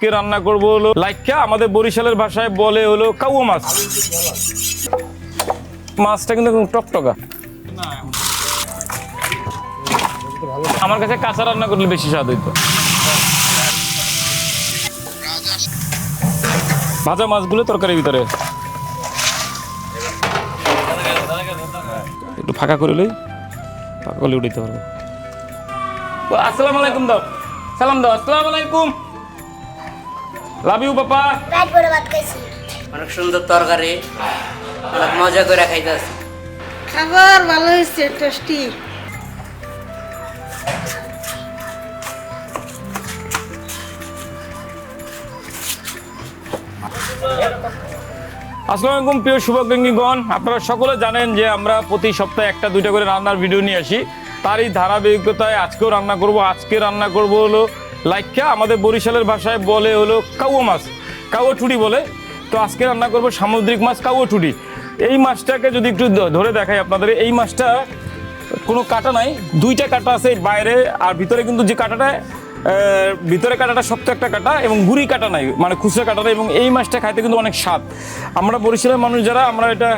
আজকে রান্না করব হলো লাইকা, আমাদের বরিশালের ভাষায় বলে হলো কাউয়া মাছ। মাছটা কিন্তু টকটকা। আমার কাছে কাঁচা রান্না করলে বেশি স্বাদ হইতো। ভাজা মাছগুলো তরকারির ভিতরে। একটু ফাঁকা করে লই ফাঁকা করলে উঠাইতে পারব। আসসালামু আলাইকুম দাও। সালাম দাও, আসসালামু আলাইকুম। লাভ ইউ বাবা রাত করে ভাত খাইছি অনেক সুন্দর তরকারি। অনেক মজা করে খাইতেছি। খাবার ভালো হয়েছে টেস্টি আসসালামু আলাইকুম প্রিয় শুভাকাঙ্ক্ষীগণ। আপনারা সকলে জানেন যে আমরা প্রতি সপ্তাহে একটা দুইটা করে রান্নার ভিডিও নিয়ে আসি। তারই ধারাবাহিকতায় আজকেও রান্না করব। আজকে রান্না করব হলো লাইকা আমাদের বরিশালের ভাষায় বলে হলো কাউয়া মাছ। কাউয়া ঠুটি বলে। তো আজকে রান্না করব সামুদ্রিক মাছ কাউয়া ঠুটি। এই মাছটাকে যদি একটু ধরে দেখাই আপনাদের, এই মাছটা কোনো কাটা নাই, দুইটা কাটা আছে বাইরে, আর ভিতরে কিন্তু যে কাটাটা ভিতরে কাটাটা শক্ত একটা কাটা এবং গুড়ি কাটা নাই মানে খুচরা কাটাটা, এবং এই মাছটা খাইতে কিন্তু অনেক স্বাদ। আমরা বরিশালের মানুষ যারা, আমরা এটা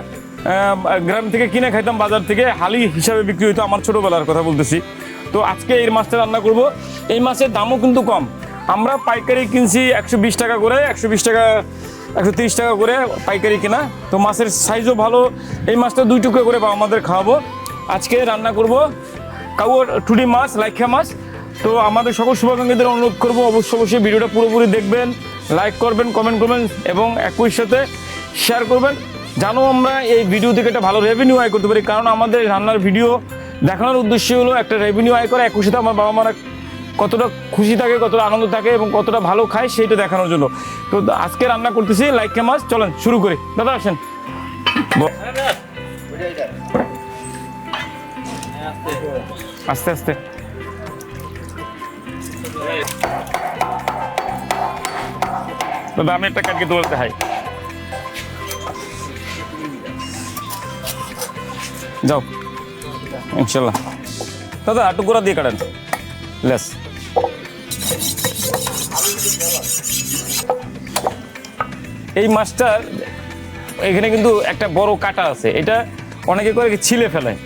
গ্রাম থেকে কিনে খাইতাম, বাজার থেকে, হালি হিসাবে বিক্রি হতো আমার ছোটোবেলার কথা বলতেছি। তো আজকে এই মাছটা রান্না করব। এই মাছের দামও কিন্তু কম। আমরা পাইকারি কিনছি একশো বিশ টাকা করে, একশো বিশ টাকা, একশো টাকা করে পাইকারি কেনা। তো মাছের সাইজও ভালো। এই মাছটা দুই টুকরো করে আমাদের খাওয়াবো। আজকে রান্না করব কাউর টুডি মাছ, লাইখা মাছ। তো আমাদের সকল শুভাকাঙ্ক্ষীদের অনুরোধ করব অবশ্যই অবশ্যই ভিডিওটা পুরোপুরি দেখবেন, লাইক করবেন, কমেন্ট করবেন এবং একই সাথে শেয়ার করবেন। জানো আমরা এই ভিডিও থেকে একটা ভালো রেভিনিউ আয় করতে পারি, কারণ আমাদের রান্নার ভিডিও দেখানোর উদ্দেশ্য হলো একটা রেভিনিউ আয় করা সাথে আমার বাবা মারা কতটা খুশি থাকে, কতটা আনন্দ থাকে এবং কতটা ভালো খায় সেইটা দেখানোর জন্য। তো আজকে রান্না করতেছি লাইকা মাছ, চলেন, শুরু করি। দাদা, আসেন। আস্তে আস্তে। দাদা, আমি একটা কাটকে তোলাতে হাই। ইনশাল্লাহ। দাদা, একটু গোড়া দিয়ে কাটেন। লেস। এই মাছটার এখানে কিন্তু একটা বড় কাটা আছে। এটা অনেকে করে ছিলে ফেলায়।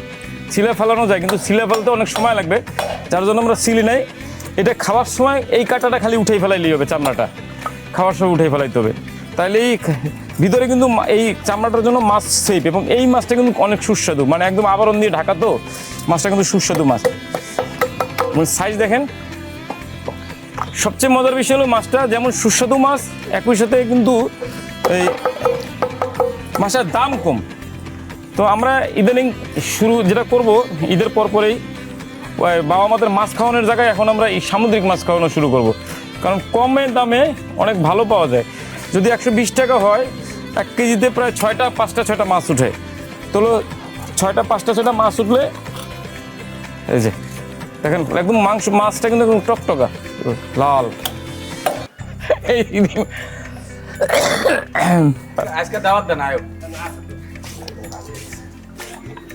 ছিলে ফেলানো যায়, কিন্তু ছিলে ফেলতে অনেক সময় লাগবে। যার জন্য আমরা সিলি নাই। এটা খাওয়ার সময় এই কাটাটা খালি উঠেই ফেলাইলেই হবে, চামড়াটা। খাওয়ার সময় উঠেই ফেলাইতে হবে। তাহলে এই ভিতরে কিন্তু এই চামড়াটার জন্য মাছ সেফ এবং এই মাছটা কিন্তু অনেক সুস্বাদু। মানে একদম আবরণ দিয়ে ঢাকা তো, মাছটা কিন্তু সুস্বাদু মাছ। সাইজ দেখেন, সবচেয়ে মজার বিষয় হলো মাছটা যেমন সুস্বাদু মাছ, একই সাথে কিন্তু এই মাছের দাম কম। তো আমরা ইদানিং শুরু যেটা করব, ঈদের পর পরেই বাবা মাদের মাছ খাওয়ানোর জায়গায় এখন আমরা এই সামুদ্রিক মাছ খাওয়ানো শুরু করব। কারণ কমের দামে অনেক ভালো পাওয়া যায়। যদি একশো বিশ টাকা হয় এক কেজিতে প্রায় ছয়টা পাঁচটা ছয়টা মাছ উঠে। তো ছয়টা পাঁচটা ছয়টা মাছ উঠলে এই যে দেখেন একদম মাংস মাছটা কিন্তু একদম টকটকা লাল। এই আজকে দাওয়াত দেন আয়ো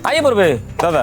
আইয়ে পড়বে দাদা।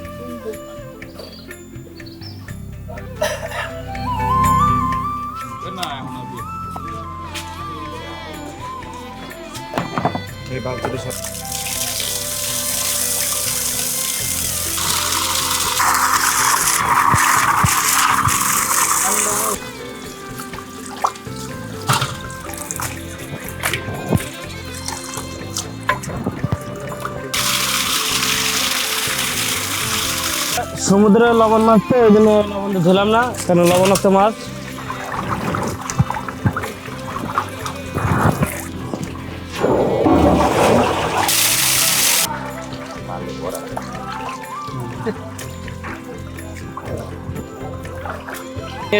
সমুদ্রের লবণ মাছ তো ওই জন্য লবণটা ধুলাম না কারণ লবণাক্ত মাছ?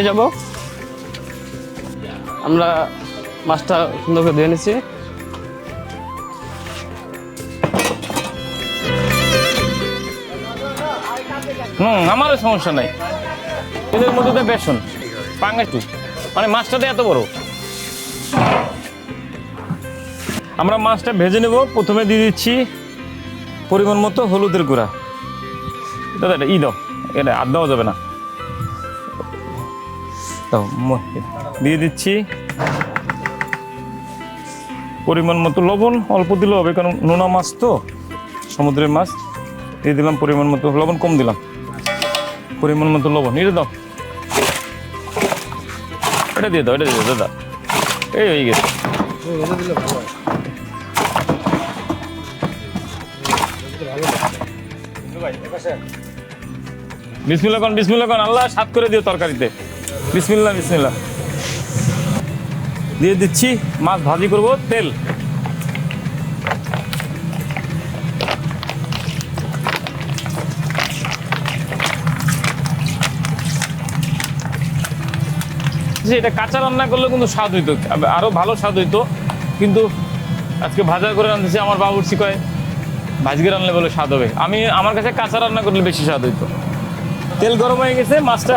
নিয়ে যাব। আমরা মাছটা সুন্দর করে ধুয়ে নিচ্ছি। হুম, আমারও সমস্যা নাই। এদের মধ্যে তো বেসন পাঙ্গাটু মানে মাছটাতে এত বড়। আমরা মাছটা ভেজে নেব। প্রথমে দিয়ে দিচ্ছি পরিমাণ মতো হলুদের গুঁড়া। দাদা, এটা ই দাও। এটা আর দেওয়া যাবে না। দাও দিয়ে দিচ্ছি। পরিমাণ মতো লবণ, অল্প দিলেও হবে, কারণ নোনা মাছ তো, সমুদ্রের মাছ। দিয়ে দিলাম পরিমাণ মতো, লবণ কম দিলাম। পরিমাণ মতো লবণ, এটা দাও। এটা দিয়ে দাও, এটা দিয়ে দাদা। এই হয়ে গেছে। বিসমিল্লা কন বিসমিল্লা কন আল্লাহ সাত করে দিও তরকারিতে। বিসমিল্লা বিসমিল্লা দিয়ে দিচ্ছি মাছ ভাজি করব, তেল। যে এটা কাঁচা রান্না করলে কিন্তু স্বাদ হইতো আরও ভালো স্বাদ হইতো, কিন্তু আজকে ভাজা করে রাঁধতেছি, আমার বাবুর্চি কয়, ভাজকে রান্নলে বলে স্বাদ হবে। আমি আমার কাছে কাঁচা রান্না করলে বেশি স্বাদ হইতো। তেল গরম হয়ে গেছে, মাছটা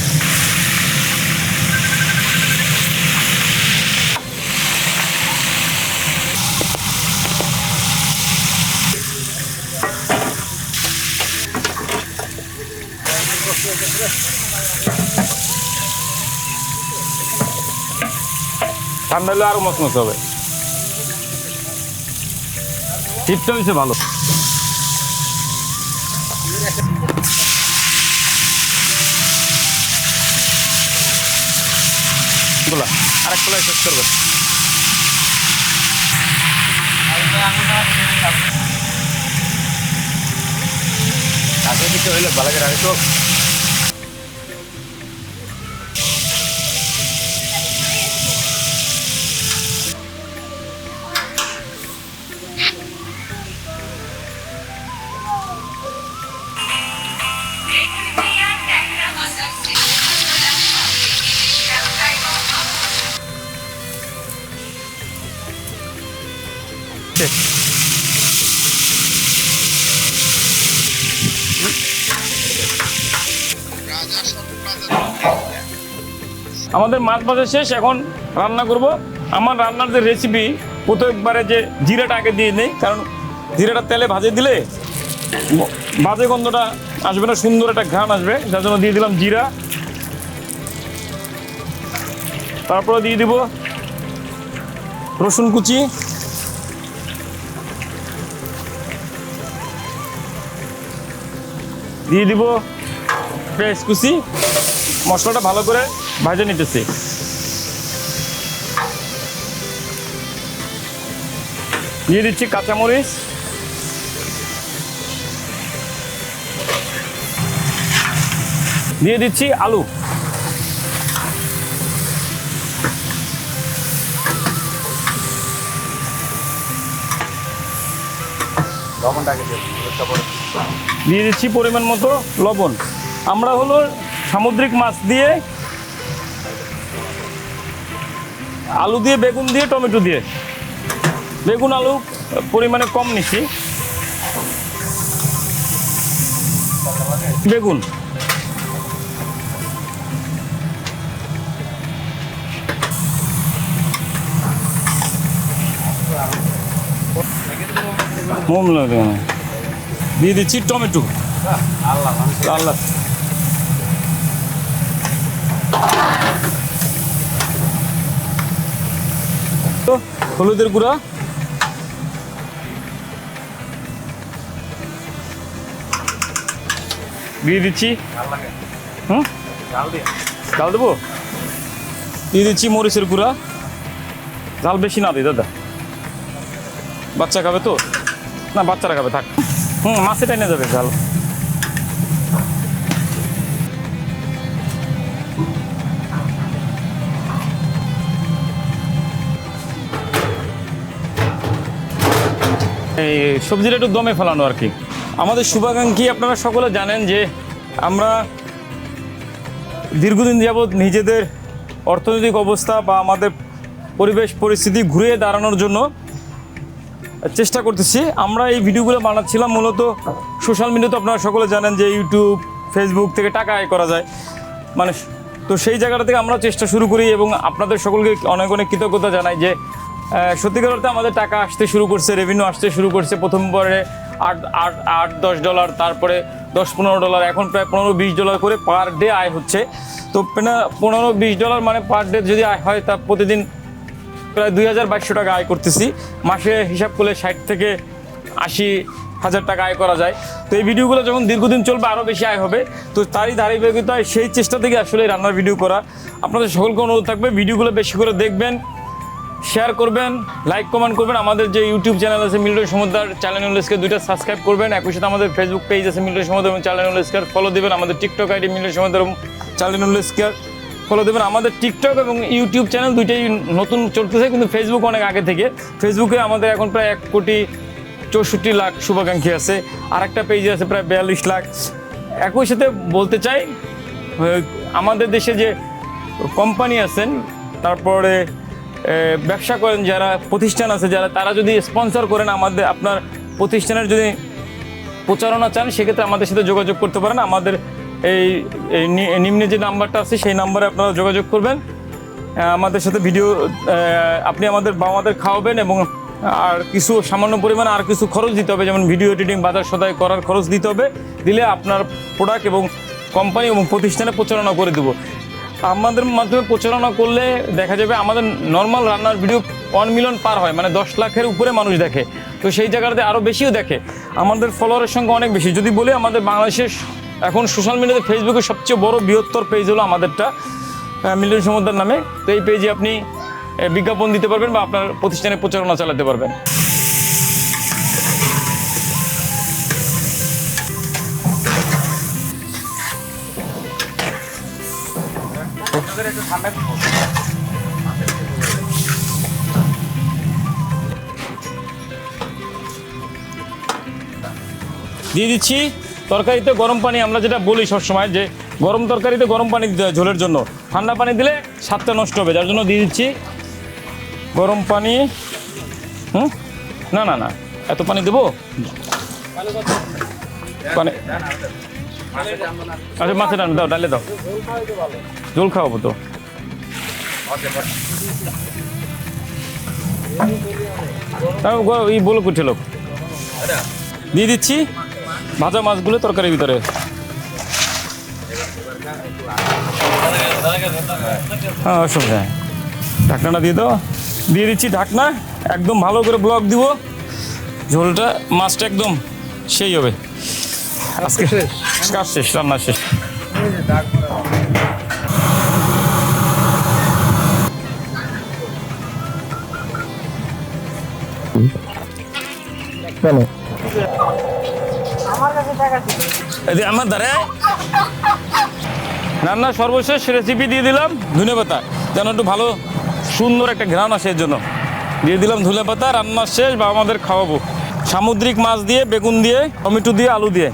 ঠান্ডা হলে আরও মচমচ হবে। টিপটা হয়েছে ভালো। আরেক প্লেট শেষ করবে। কাছে হইলে ভালো করে আগে আমাদের মাছ ভাজা শেষ, এখন রান্না করব। আমার রান্নার যে রেসিপি প্রত্যেকবারে যে জিরাটা আগে দিয়ে নেই, কারণ জিরাটা তেলে ভাজে দিলে বাজে গন্ধটা আসবে না, সুন্দর একটা ঘ্রাণ আসবে। যার জন্য দিয়ে দিলাম জিরা। তারপরে দিয়ে দিব রসুন কুচি। দিয়ে দিব পেঁয়াজ কুচি। মশলাটা ভালো করে ভাজে নিতেছি। দিয়ে দিচ্ছি কাঁচামরিচ। দিয়ে দিচ্ছি আলু। দিয়ে দিচ্ছি পরিমাণ মতো লবণ। আমরা হলো সামুদ্রিক মাছ দিয়ে আলু দিয়ে বেগুন দিয়ে টমেটো দিয়ে। বেগুন আলু পরিমাণে কম নিচ্ছি। বেগুন। মোম লাগে দিয়ে দিচ্ছি টমেটো। আল্লাহ তো হলুদের গুঁড়া। দিয়ে দিচ্ছি। হুম? ডাল দেবো? দিয়ে দিচ্ছি মরিচের গুঁড়া। ঝাল বেশি না দিই দাদা। বাচ্চা খাবে তো? না, বাচ্চারা খাবে, থাক। হুম মাছে টেনে যাবে ঝাল এই সবজিটা একটু দমে ফেলানো আর কি। আমাদের শুভাকাঙ্ক্ষী আপনারা সকলে জানেন যে আমরা দীর্ঘদিন যাবৎ নিজেদের অর্থনৈতিক অবস্থা বা আমাদের পরিবেশ পরিস্থিতি ঘুরিয়ে দাঁড়ানোর জন্য চেষ্টা করতেছি। আমরা এই ভিডিওগুলো বানাচ্ছিলাম, মূলত সোশ্যাল মিডিয়াতে আপনারা সকলে জানেন যে ইউটিউব, ফেসবুক থেকে টাকা আয় করা যায়। মানে তো সেই জায়গাটা থেকে আমরা চেষ্টা শুরু করি এবং আপনাদের সকলকে অনেক অনেক কৃতজ্ঞতা জানাই যে সত্যিকার অর্থে আমাদের টাকা আসতে শুরু করছে রেভিনিউ আসতে শুরু করছে। প্রথম পরে আট আট আট, দশ ডলার তারপরে দশ পনেরো ডলার এখন প্রায় পনেরো বিশ ডলার করে পার ডে আয় হচ্ছে। তো পেনা- পনেরো বিশ ডলার মানে পার ডে যদি আয় হয়, তা প্রতিদিন প্রায় দুই হাজার বাইশশো টাকা আয় করতেছি। মাসে হিসাব করলে ষাট থেকে আশি হাজার টাকা আয় করা যায়। তো এই ভিডিওগুলো যখন দীর্ঘদিন চলবে আরও বেশি আয় হবে। তো তারই ধারাবাহিকতায় সেই চেষ্টা থেকে আসলে রান্নার ভিডিও করা। আপনাদের সকলকে অনুরোধ থাকবে ভিডিওগুলো বেশি করে দেখবেন। শেয়ার করবেন লাইক কমেন্ট করবেন। আমাদের যে ইউটিউব চ্যানেল আছে মিল্টন সমুদ্র চ্যানেল নলেজকে দুইটা সাবস্ক্রাইব করবেন। একই সাথে আমাদের ফেসবুক পেজ আছে মিল্টন সমুদ্র এবং চ্যানেল নলেজকে ফলো দেবেন আমাদের টিকটক আইডি মিল্টন সমুদ্র এবং চ্যানেল নলেজকে ফলো দেবেন আমাদের টিকটক এবং ইউটিউব চ্যানেল দুইটাই নতুন চলতেছে, কিন্তু ফেসবুক অনেক আগে থেকে। ফেসবুকে আমাদের এখন প্রায় এক কোটি চৌষট্টি লাখ শুভাকাঙ্ক্ষী আছে। আর একটা পেজে আছে প্রায় বিয়াল্লিশ লাখ। একই সাথে বলতে চাই, আমাদের দেশে যে কোম্পানি আছেন, তারপরে ব্যবসা করেন যারা প্রতিষ্ঠান আছে, যারা তারা যদি স্পন্সর করেন আমাদের, আপনার প্রতিষ্ঠানের যদি প্রচারণা চান, সেক্ষেত্রে আমাদের সাথে যোগাযোগ করতে পারেন। আমাদের এই নিম্নে যে নাম্বারটা আছে, সেই নাম্বারে আপনারা যোগাযোগ করবেন। আমাদের সাথে ভিডিও আপনি আমাদের বা আমাদের খাওয়াবেন এবং আর কিছু সামান্য পরিমাণে আর কিছু খরচ দিতে হবে, যেমন ভিডিও এডিটিং বাজার সদায় করার খরচ দিতে হবে। দিলে আপনার প্রোডাক্ট এবং কোম্পানি এবং প্রতিষ্ঠানে প্রচারণা করে দেবো। আমাদের মাধ্যমে প্রচারণা করলে দেখা যাবে আমাদের নর্মাল রান্নার ভিডিও ওয়ান মিলিয়ন পার হয় মানে দশ লাখের উপরে মানুষ দেখে। তো সেই জায়গাটাতে আরও বেশিও দেখে। আমাদের ফলোয়ারের সংখ্যা অনেক বেশি। যদি বলি আমাদের বাংলাদেশের এখন সোশ্যাল মিডিয়াতে ফেসবুকের সবচেয়ে বড় বৃহত্তর পেজ হলো আমাদেরটা মিলিয়ন সমুদ্রের নামে। তো এই পেজে আপনি বিজ্ঞাপন দিতে পারবেন বা আপনার প্রতিষ্ঠানে প্রচারণা চালাতে পারবেন। দিয়ে দিচ্ছি। তরকারিতে গরম পানি, আমরা যেটা বলি সবসময় যে গরম তরকারিতে গরম পানি দিতে হয় ঝোলের জন্য। ঠান্ডা পানি দিলে স্বাদটা নষ্ট হবে, যার জন্য দিয়ে দিচ্ছি গরম পানি। হুম? না না না। এত পানি দেবো? পানি আচ্ছা মাছের ডান দাও, ডালে দাও। জল খাওয়াবো তো। তাও এই বলো লোক। দিয়ে দিচ্ছি ভাজা মাছগুলো তরকারির ভিতরে। হ্যাঁ অসুবিধা ঢাকনাটা দিয়ে দাও। দিয়ে দিচ্ছি ঢাকনা। একদম ভালো করে ব্লক দিব। ঝোলটা, মাছটা একদম সেই হবে। আজকে কাজ শেষ রান্না শেষ। আমার দ্বারা। রান্নার সর্বশেষ রেসিপি দিয়ে দিলাম ধনে পাতা। যেন একটু ভালো সুন্দর একটা ঘ্রাণ আসে এর জন্য। দিয়ে দিলাম ধনে পাতা রান্নার শেষ বা আমাদের খাওয়াবো। সামুদ্রিক মাছ দিয়ে বেগুন দিয়ে টমেটো দিয়ে আলু দিয়ে।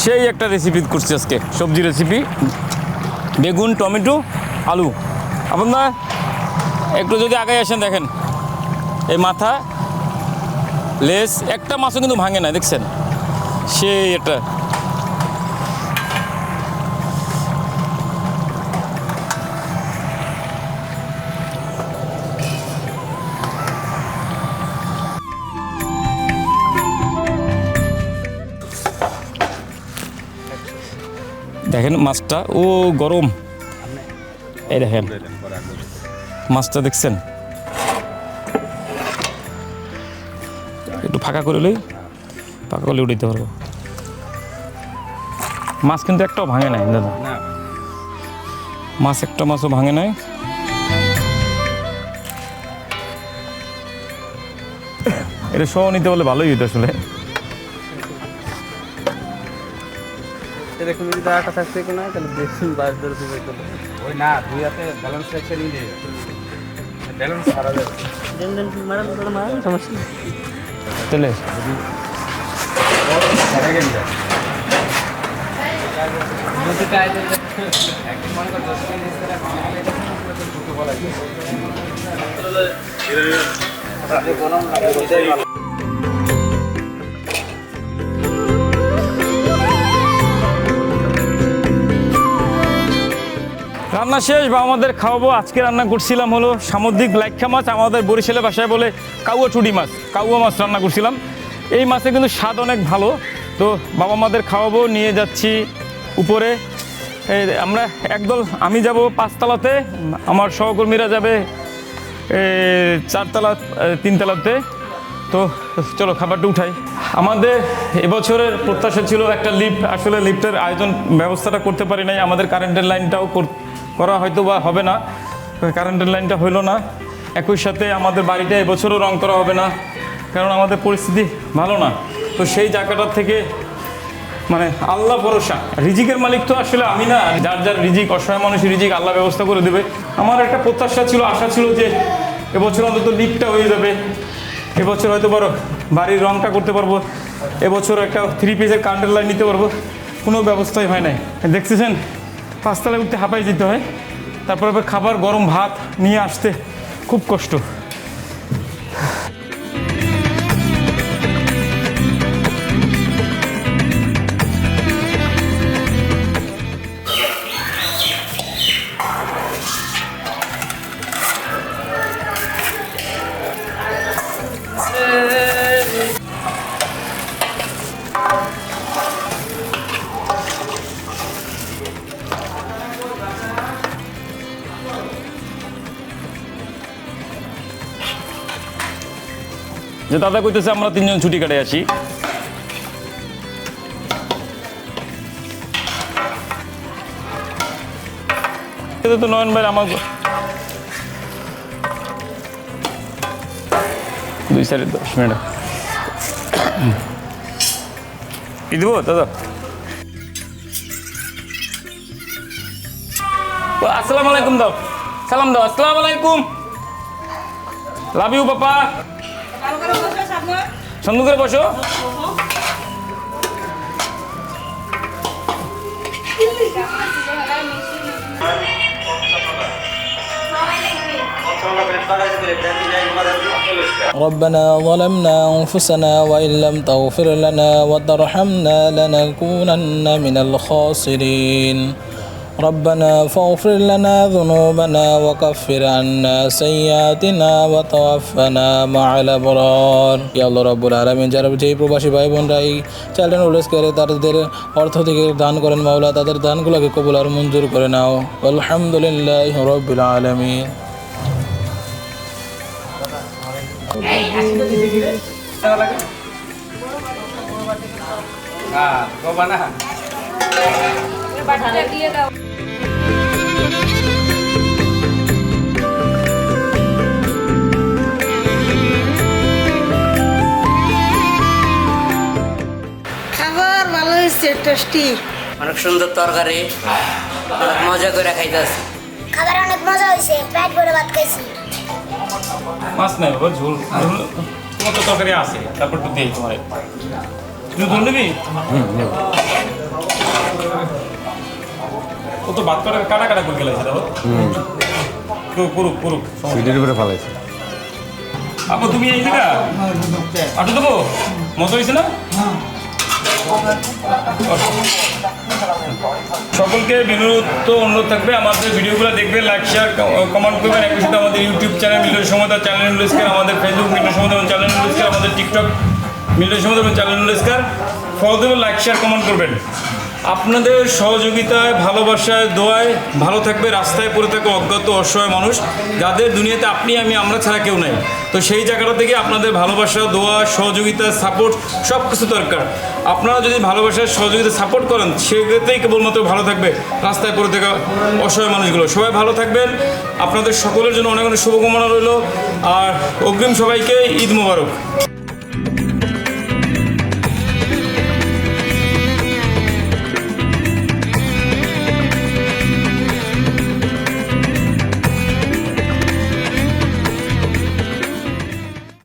সেই একটা রেসিপি করছি আজকে, সবজি রেসিপি বেগুন, টমেটো, আলু। আপনার একটু যদি আগে আসেন দেখেন, এই মাথা লেস একটা মাছও কিন্তু ভাঙে না, দেখছেন? সেই এটা দেখেন মাছটা, ও গরম। এই দেখেন, মাছটা দেখছেন? একটু ফাঁকা করে লই, ফাঁকা করলে উঠাইতে পারব। মাছ কিন্তু একটাও ভাঙে নাই, দাদা। মাছ একটা মাছও ভাঙে নাই। এটা সহ নিতে বলে ভালোই হতো আসলে। এরকম যদি একটা থাকছে কোনো তাহলে দেখুন বাইশ ধরে দিবে ওই না দুই হাতে ব্যালেন্স রেখে নিলে ব্যালেন্স হারা যাবে। সমস্যা রান্না শেষ বা আমাদের খাওয়াবো, আজকে রান্না করছিলাম হলো সামুদ্রিক লাইক্ষা মাছ, আমাদের বরিশালের বাসায় বলে কাউয়া চুডি মাছ, কাউয়া মাছ রান্না করছিলাম। এই মাছে কিন্তু স্বাদ অনেক ভালো। তো বাবা মাদের খাওয়াবো, নিয়ে যাচ্ছি উপরে। আমরা একদল, আমি যাব পাঁচতলাতে, আমার সহকর্মীরা যাবে চারতলা তিনতলাতে। তো চলো খাবারটা উঠাই। আমাদের এবছরের প্রত্যাশা ছিল একটা লিফট। আসলে লিফটের আয়োজন ব্যবস্থাটা করতে পারি নাই, আমাদের কারেন্টের লাইনটাও কর- হয়তো বা হবে না। কারেন্টের লাইনটা হইল না। একই সাথে আমাদের বাড়িটা এবছরও রং করা হবে না, কারণ আমাদের পরিস্থিতি ভালো না। তো সেই জায়গাটার থেকে মানে আল্লাহ ভরসা। রিজিকের মালিক তো আসলে আমি না যার যার রিজিক, অসহায় মানুষের রিজিক আল্লাহ ব্যবস্থা করে দেবে। আমার একটা প্রত্যাশা ছিল, আশা ছিল যে এবছর অন্তত লিফটটা হয়ে যাবে। এবছর হয়তো বড় বাড়ির রংটা করতে পারব। এবছর একটা থ্রি পিসের কারেন্টের লাইন নিতে পারব। কোনো ব্যবস্থাই হয় নাই। দেখতেছেন? পাঁচতলায় উঠতে হাঁপাই যেতে হয়। তারপর আবার খাবার গরম ভাত নিয়ে আসতে খুব কষ্ট। যে দাদা কইতেছে, আমরা তিনজন ছুটি কাটে এটা তো নয়ন ভাই আমার দুই সাড়ে দশ মিনিট। দাদা? আসসালামু আলাইকুম দাও। সালাম দাও, আসসালামু আলাইকুম। লাভ ইউ পাপা সুন্দর করে বসো ربنا ظلمنا أنفسنا وإن لم تغفر لنا وترحمنا لنكونن من الخاسرين ربنا فاغفر لنا ذنوبنا وكفر عنا سيئاتنا وتوفنا مع الأبرار يا الله رب العالمين যারা যেই প্রবাসী ভাই বোনরা এই চ্যানেল উল্লেখ করে তাদের অর্থ থেকে দান করেন মাওলা তাদের দানগুলোকে কবুল আর মঞ্জুর করে নাও আলহামদুলিল্লাহ রবিল আলমিন হ্যাঁ খাবার ভালো হয়েছে টেস্টি অনেক সুন্দর তরকারি। অনেক মজা করে খাইতেছি। খাবার অনেক মজা হয়েছে পেট ভরে ভাত খাইছি। মাছ নাই বাবা ঝোল। ঝোল তোমার তো তরকারি আছে তারপর তো দিই তোমার। তুই ঝোল নিবি। ও তো ভাত কাটা কাটা কাটা করে গেছে দাও করুক করুক সিটের উপরে ফালাইছে। আপু তুমি এই জায়গা আটু দেবো? মজা হয়েছে না? সকলকে বিনোদ অনুরোধ থাকবে আমাদের ভিডিওগুলো দেখবে লাইক শেয়ার কমেন্ট করবেন। একই সাথে আমাদের ইউটিউব চ্যানেল মিলিয়ন সমতা চ্যানেল নুলেস্কার আমাদের ফেসবুক মিলিয়ন সমতা এবং চ্যানেল নুলেস্কার আমাদের টিকটক মিলিয়ন সমতা এবং চ্যানেল নুলেস্কার ফলো দেবেন লাইক শেয়ার কমেন্ট করবেন। আপনাদের সহযোগিতায়, ভালোবাসায়, দোয়ায় ভালো থাকবে, রাস্তায় পড়ে থাকে অজ্ঞাত, অসহায় মানুষ, যাদের দুনিয়াতে আপনি, আমি, আমরা ছাড়া কেউ নাই। তো সেই জায়গাটা থেকে আপনাদের ভালোবাসা, দোয়া, সহযোগিতা সাপোর্ট সব কিছু দরকার। আপনারা যদি ভালোবাসার সহযোগিতা সাপোর্ট করেন সেক্ষেত্রেই কেবলমাত্র ভালো থাকবে, রাস্তায় পড়ে থাকা অসহায় মানুষগুলো। সবাই ভালো থাকবেন। আপনাদের সকলের জন্য অনেক অনেক শুভকামনা রইল। আর অগ্রিম সবাইকে ঈদ মোবারক।